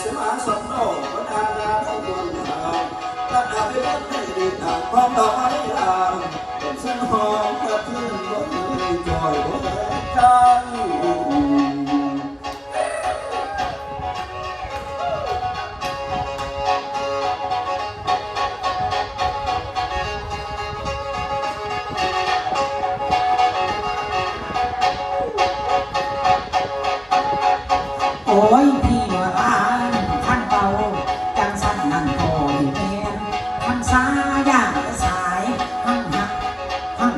เสมาสมโนวนานาทั้งดวงดาวตัดอาไปเล่นให้ดีตามความดอกไม้ลามเป็นเส้นหอมกระพื้นบนจอยบนใจโอ้ย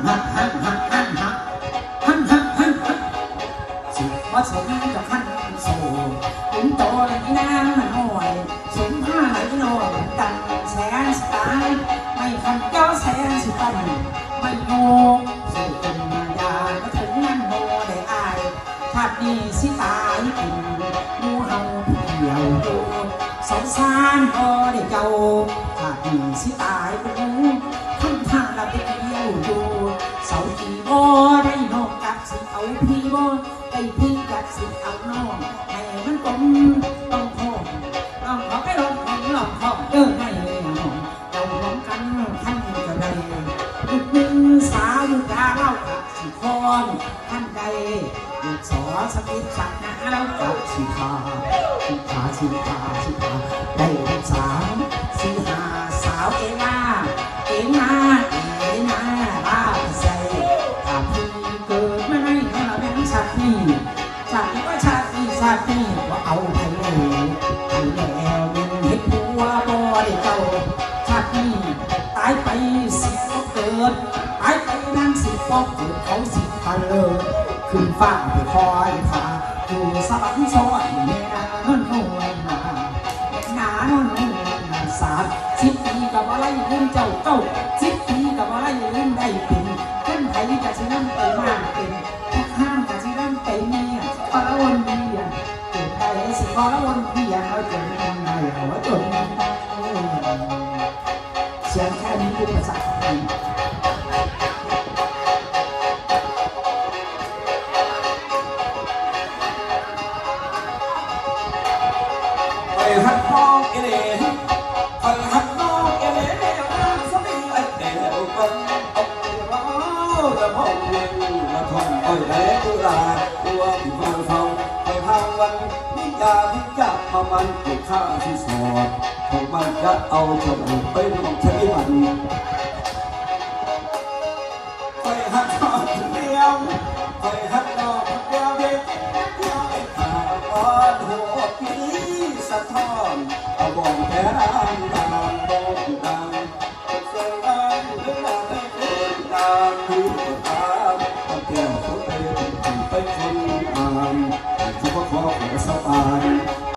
หันหักหันหักหันหักหันหักหันหักสิว่าสมกับท่านโซ่ถึงโตเลยน้ำหน่อยสมผ้าไหลโน่ตังแสนสตายไม่คันเจ้าแสนสิตันไม่โง่สุดเป็นมายาก็ถึงนั่นโนได้อายชาตินี้สิตายกินมูเฮาเดียวอยู่สงสารพอได้เจ้าชาตินี้สิตายเป็น มันกลมต้องพองต้องขอไปลองของลองของเดินให้หองเราลองกันขั้นจะได้ลูกมือสาวลูกดาเล่ากับสีคอนท่านใดลูกศรสกิดสักหนาแล้วกับสีขาสีขาสีขาสีขาได้ เอาไปเลยไปแล้วยังเห็นผัวบ่ได้เจ้าชาตินี้ตายไปสิบ่เกิดตายไปนั่งสิบ่เกิดเขาสิตะเลิศขึ้นฟ้าไปคอยพาอยู่สวรรค์สวรรค์เนานนนวลนาเมนานนนนาสามสิบปีกับอะไรเลืมเจ้าเก้าสิบปีกับอะไรเลืมได้ป็ ได้สิพอลวันเบียนเราจนได้เอาไว้จนเสียงแค่นี้คือภาษาไทยไปหักน้องเอเล่ไปหักน้องเอเล่รักสมีไอเดียวกันเอาเราจะมอเวียนมาทนอ้อยแหลกุลาตัวที่ฟังเขาไปทางวันนิ ยาพิกาพมามันเก็บข้าที่สอดของมันจะเอาจนไปลงใช้มันไปหักน้อเดียวไปหัก